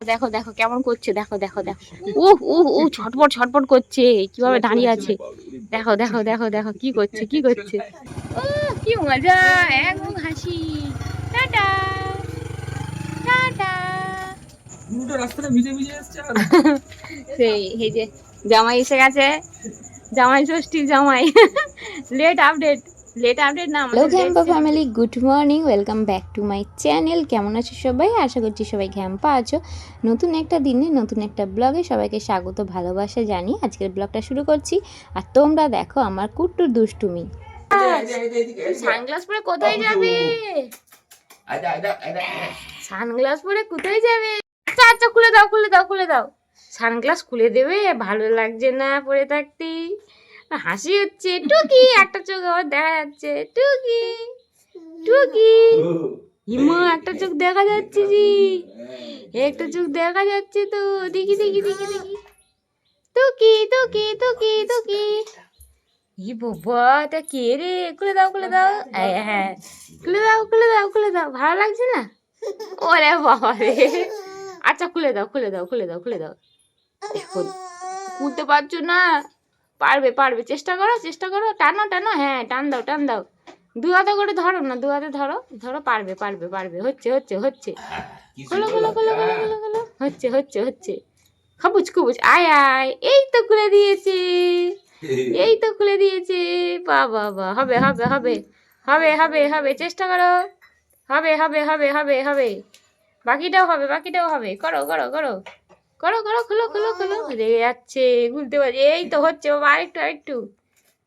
দেখো দেখো কেমন করছে? দেখো দেখো দেখো। ও ও ও ছটপট ছটপট করছে। কীভাবে দাঁড়িয়ে আছে? দেখো দেখো দেখো দেখো কি করছে কি করছে? ও কি মজা এক মুখ হাসি। Tata tata. সেই এই যে জামাই এসে গেছে। জামাই ষষ্ঠী জামাই। লেট আপডেট লেট আপডেট না hello ঘ্যাম্পা family good morning welcome back to my channel কেমন আছো সবাই? আশা করছি সবাই ঘ্যাম্পা আছো। নতুন একটা দিনে নতুন একটা ব্লগে সবাইকে স্বাগত ভালোবাসা জানি আজকের ব্লগটা শুরু করছি। আর তোমরা দেখো আমার কুট্টুর দুষ্টুমি। সানগ্লাস পরে কোথায় যাবে? সানগ্লাস পরে কোথায় যাবে? আচ্ছা আচ্ছা খুলে দাও খুলে দাও খুলে দাও। সানগ্লাস খুলে দেবে ভালো লাগছে না পরে থাকতে। হাসি হচ্ছে, টুকি, একটা চোখ আবার দেখা যাচ্ছে, টুকি টুকি। ইমা, একটা চোখ দেখা যাচ্ছে জি। একটা চোখ দেখা যাচ্ছে তো, দেখি দেখি দেখি দেখি। টুকি টুকি টুকি টুকি। ই বাবা তা কে রে? খুলে দাও খুলে দাও। হ্যাঁ। খুলে দাও খুলে দাও খুলে দাও। ভালো লাগছে না? ওরে বাবা রে। আচ্ছা খুলে দাও খুলে দাও খুলে দাও খুলে দাও। খুলতে পারছ না? পারবে পারবে। চেষ্টা করো চেষ্টা করো। টানো টানো। হ্যাঁ টান দাও টান দাও। দু হাতে করে ধরো না, দু হাতে ধরো ধরো, পারবে পারবে পারবে। হচ্ছে হচ্ছে হচ্ছে। খোলো খোলো খোলো খোলো খোলো খোলো। হচ্ছে হচ্ছে হচ্ছে। খাবুচ খুবুচ আয় আয়। এই তো খুলে দিয়েছে। এই তো খুলে দিয়েছে। বা বা বা। হবে হবে হবে। হবে হবে হবে। চেষ্টা করো। হবে হবে হবে হবে হবে। বাকিটাও হবে বাকিটাও হবে। করো করো করো। করো করো খুলো খুলো খুলো। রেগে যাচ্ছে খুলতে পারছি। এই তো হচ্ছে বাবা আরেকটু আরেকটু।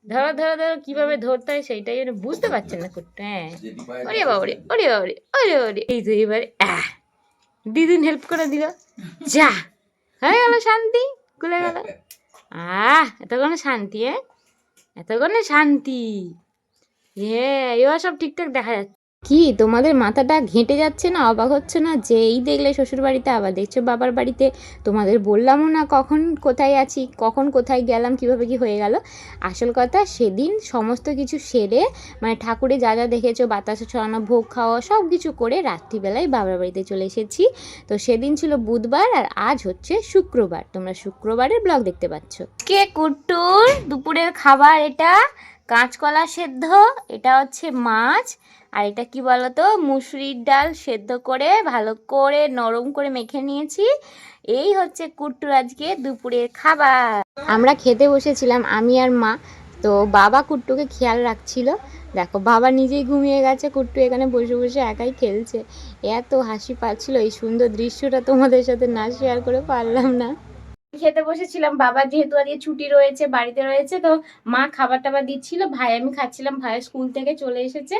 ধরো ধরো ধরো কীভাবে ধরতে হয় সেইটাই যেন বুঝতে পারছেন না করতে হ্যাঁ। ওরে বাবারে ওরে বাবারে ওরে বাবারে এই তো এবারে আহ। দিদিন হেল্প করে দিল। যা। হয়ে গেল শান্তি খুলে গেল। আহ এতক্ষণে শান্তি হ্যাঁ? এতক্ষণে শান্তি। হ্যাঁ এবার সব ঠিকঠাক দেখা যাচ্ছে। কি? তোমাদের মাথাটা ঘেঁটে যাচ্ছে না? অবাক হচ্ছে না? যে এই দেখলে শ্বশুর বাড়িতে আবার দেখছ বাবার বাড়িতে। তোমাদের বললামও না কখন কোথায় আছি, কখন কোথায় গেলাম, কীভাবে কি হয়ে গেল। আসল কথা, সেদিন সমস্ত কিছু সেরে মানে ঠাকুরে যা যা দেখেছ, বাতাসে ছড়ানো, ভোগ খাওয়া সব কিছু করে রাত্রিবেলায় বাবার বাড়িতে চলে এসেছি। তো সেদিন ছিল বুধবার, আর আজ হচ্ছে শুক্রবার। তোমরা শুক্রবারের ব্লগ দেখতে পাচ্ছ। কে কুট্টুর? দুপুরের খাবার এটা? কাঁচকলা সেদ্ধ, এটা হচ্ছে মাছ, আর এটা কি বলতো, মুসুরির ডাল সেদ্ধ করে ভালো করে নরম করে মেখে নিয়েছি। এই হচ্ছে কুট্টুর আজকে দুপুরের খাবার। আমরা খেতে বসেছিলাম, আমি আর মা। তো বাবা কুট্টুকে খেয়াল রাখছিল। দেখো, বাবা নিজেই ঘুমিয়ে গেছে, কুট্টু এখানে বসে বসে একাই খেলছে। এত হাসি পাচ্ছিল, এই সুন্দর দৃশ্যটা তোমাদের সাথে না শেয়ার করে পারলাম না। খেতে বসেছিলাম। বাবা যেহেতু আজকে ছুটি রয়েছে, বাড়িতে রয়েছে, তো মা খাবার টাবার দিচ্ছিল। ভাই, আমি খাচ্ছিলাম। ভাই স্কুল থেকে চলে এসেছে।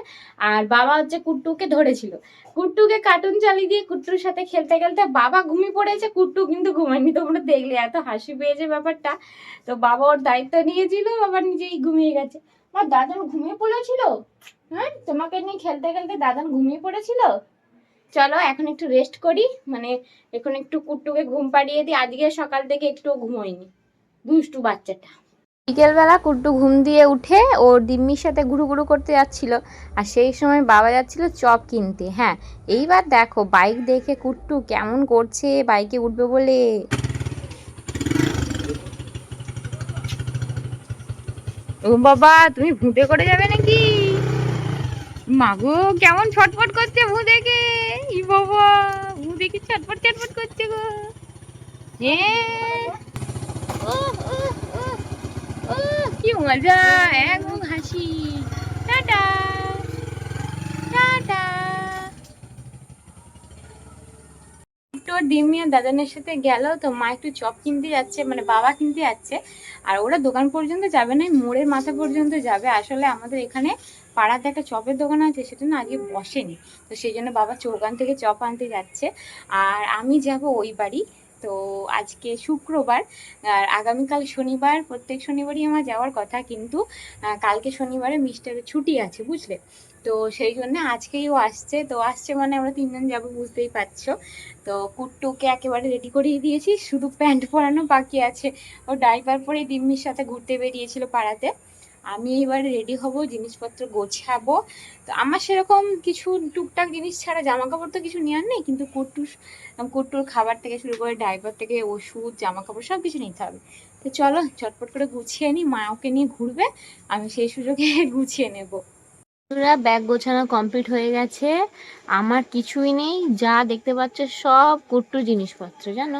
আর বাবা হচ্ছে কুট্টুকে ধরেছিল। কুট্টুকে কার্টুন চালিয়ে দিয়ে কুট্টুর সাথে খেলতে খেলতে বাবা ঘুমিয়ে পড়েছে। কুট্টু কিন্তু ঘুমায়নি। তোমরা দেখলে এত হাসি পেয়েছে ব্যাপারটা। তো বাবা ওর দায়িত্ব নিয়েছিল। বাবা নিজেই ঘুমিয়ে গেছে। আমার দাদান ঘুমিয়ে পড়েছিল? হ্যাঁ তোমাকে নিয়ে খেলতে খেলতে দাদান ঘুমিয়ে পড়েছিল? চলো এখন একটু রেস্ট করি। মানে এখন একটু কুট্টুকে ঘুম পাড়িয়ে দিই। আজকে সকাল থেকে একটু ঘুমোয়নি। দুষ্টু বাচ্চাটা। বিকেলবেলা কুট্টু ঘুম দিয়ে উঠে ও দিম্মির সাথে ঘুরু ঘুরু করতে যাচ্ছিল। আর সেই সময় বাবা যাচ্ছিল চপ কিনতে। হ্যাঁ এইবার দেখো বাইক দেখে কুট্টু কেমন করছে বাইকে উঠবে বলে। ও বাবা তুমি ভূতে করে যাবে নাকি? মাগো, কেমন ছটফট করছে মু দেখে? ই বাবা মু দেখে ছটফট ছটফট করছে গো। এ ও ও ও কি মজা, এক হাসি। টাটা। একটু ডিমিয়া দাদানের সাথে গেল, তো মা একটু চপ কিনতে যাচ্ছে মানে বাবা কিনতে যাচ্ছে, আর ওরা দোকান পর্যন্ত যাবে না মোড়ের মাথা পর্যন্ত যাবে। আসলে আমাদের এখানে পাড়াতে একটা চপের দোকান আছে, সেটা না আজকে বসেনি, তো সেই জন্য বাবা চৌকান থেকে চপ আনতে যাচ্ছে। আর আমি যাব ওই বাড়ি, তো আজকে শুক্রবার, আর আগামীকাল শনিবার, প্রত্যেক শনিবারই আমার যাওয়ার কথা, কিন্তু কালকে শনিবারে মিস্টারের ছুটি আছে, বুঝলে? তো সেই জন্য আজকেই ও আসছে। তো আসছে মানে আমরা তিনজন যাব, বুঝতেই পারছ। তো কুট্টুকে একেবারে রেডি করিয়ে দিয়েছি। শুধু প্যান্ট পরানো বাকি আছে। ও ডাইপার পরে দিম্মির সাথে ঘুরতে বেরিয়েছিল পাড়াতে। আমি এবারে রেডি হব, জিনিসপত্র গোছাবো। তো আমার সেরকম কিছু টুকটাক জিনিস ছাড়া জামা কাপড় তো কিছু নেওয়ার নেই। কিন্তু কুট্টুর কুট্টুর খাবার থেকে শুরু করে ড্রাইভার থেকে ওষুধ জামা কাপড় সব কিছু নিতে হবে। তো চলো, চটপট করে গুছিয়ে নিই মা ওকে নিয়ে ঘুরবে। আমি সেই সুযোগে গুছিয়ে নেব। ব্যাগ গোছানো কমপ্লিট হয়ে গেছে। আমার কিছুই নেই, যা দেখতে পাচ্ছ সব কুট্টু জিনিসপত্র, জানো?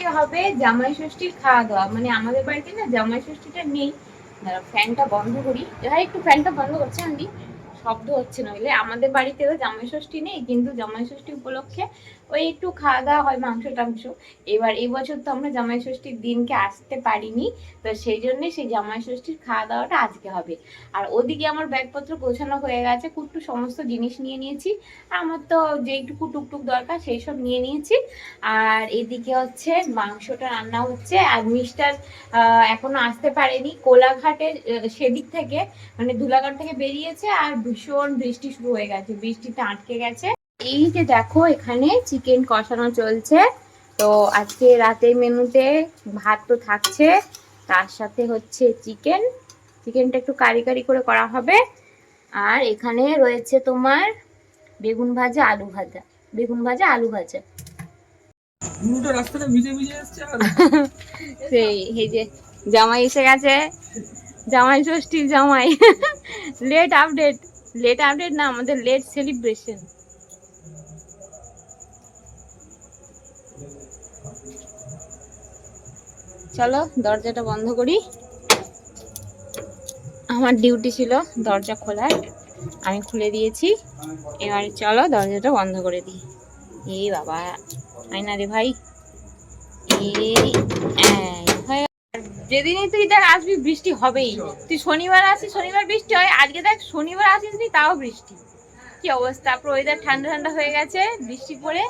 হবে? জামাই ষষ্ঠীর খাওয়া দাওয়া মানে আমাদের বাড়িতে না জামাই ষষ্ঠীটা নেই। ফ্যানটা বন্ধ করি। হ্যাঁ একটু ফ্যানটা বন্ধ করছে আমি শব্দ হচ্ছে নইলে। আমাদের বাড়িতে তো জামাই ষষ্ঠী নেই, কিন্তু জামাই ষষ্ঠী উপলক্ষে ওই একটু খাওয়া দাওয়া হয়, মাংস টাংস। এবার এই বছর তো আমরা জামাই ষষ্ঠীর দিনকে আসতে পারিনি, তো সেই জন্য সেই জামাই ষষ্ঠীর খাওয়া দাওয়াটা আজকে হবে। আর ওদিকে আমার ব্যাগপত্র গোছানো হয়ে গেছে, কুট্টু সমস্ত জিনিস নিয়ে নিয়েছি আর আমার তো যেইটুকু টুকটুক দরকার সেই সব নিয়ে নিয়েছি। আর এদিকে হচ্ছে মাংসটা রান্না হচ্ছে, আর মিস্টার এখনও আসতে পারেনি। কোলাঘাটের সেদিক থেকে মানে ধুলাঘাট থেকে বেরিয়েছে, আর ভীষণ বৃষ্টি শুরু হয়ে গেছে। বৃষ্টিতে আটকে গেছে। এই যে দেখো এখানে চিকেন কষানো চলছে। তো আজকে রাতের মেনুতে ভাত তো থাকছে। তার সাথে হচ্ছে চিকেন চিকেনটা একটু কারি কারি করে করা হবে। আর এখানে রয়েছে তোমার বেগুন ভাজা আলু ভাজা। বেগুন ভাজা আলু ভাজা। সেই এই যে জামাই এসে গেছে। জামাই ষষ্ঠীর জামাই। লেট আপডেট লেট আপডেট না আমাদের লেট সেলিব্রেশন চলো, দরজাটা বন্ধ করি। আমার ডিউটি ছিল দরজা খোলার, আমি খুলে দিয়েছি। এবারে চলো, দরজাটা বন্ধ করে দিই। এ বাবা আয়না রে ভাই। যেদিনই তুই দেখ আসবি, বৃষ্টি হবেই। তুই শনিবার আসিস, শনিবার বৃষ্টি হয়। আজকে দেখ, শনিবার আসিস নি তাও বৃষ্টি। কি অবস্থা? তারপর ওয়েদার ঠান্ডা ঠান্ডা হয়ে গেছে, বৃষ্টি পড়ে।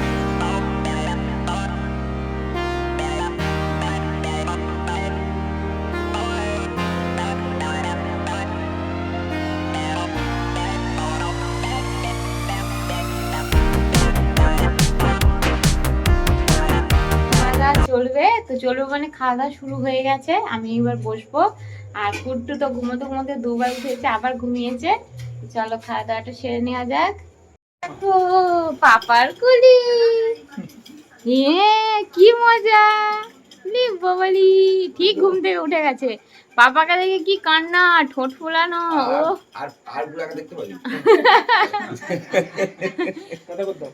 চলবে, তো চলবে মানে খাওয়া দাওয়া শুরু হয়ে গেছে, আমি এবার বসবো। আর কুট্টু তো ঘুমোতে ঘুমোতে দুবার উঠেছে, আবার ঘুমিয়েছে। চলো খাওয়া দাওয়াটা সেরে নেওয়া যাক। দেখো পাপার কুলি। এ কি মজা। বাবালি ঠিক ঘুম থেকে উঠে গেছে। পাপাকে দেখে কি কান্না ঠোঁট ফোলানো ও। আর আর গুলাকে দেখতে কথা করতে ও,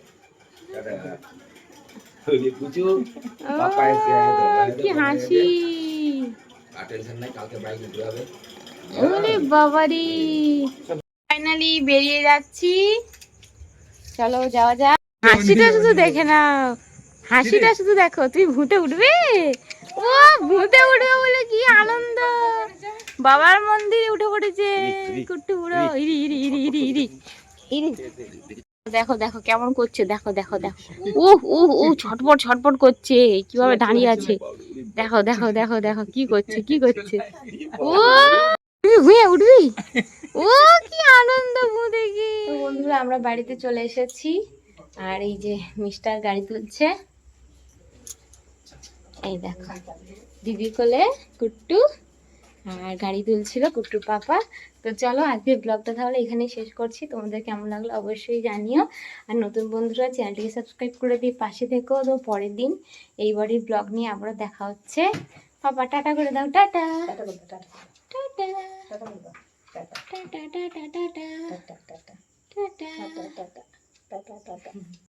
কি হাসি। টেনশন নাই কালকে বাইক ওরে বাবারি ফাইনালি বেরিয়ে যাচ্ছি চলো যাওয়া যাক হাসিটা শুধু দেখে নাও হাসিটা শুধু দেখো তুমি ভূতে উঠবে ও ভূতে উঠবে বলে কি আনন্দ বাবার মন্দিরে উঠে পড়েছে কুট্টু বুড়ো ইরি ইরি ইরি ইরি ইরি ইরি দেখো দেখো কেমন করছে দেখো দেখো দেখো ও ও ও ছটপট ছটপট করছে কীভাবে দাঁড়িয়ে আছে দেখো দেখো দেখো দেখো কি করছে কি করছে ও তুই উঠবি? ও কি আনন্দ দেখি বন্ধুরা আমরা বাড়িতে চলে এসেছি। আর এই যে মিস্টার গাড়ি তুলছে। এই দেখো দিদি কোলে কুট্টু আর গাড়ি তুলছিল কুট্টুর পাপা। তো চলো আজকের ব্লগটা তাহলে এখানেই শেষ করছি। তোমাদের কেমন লাগল অবশ্যই জানিও। আর নতুন বন্ধুরা চ্যানেলটিকে সাবস্ক্রাইব করে দিয়ে পাশে থেকো তো পরের দিন এইবারই ব্লগ নিয়ে আবারও দেখা হচ্ছে। পাপা টাটা করে দাও টাটা। টাটা। タタタタタタ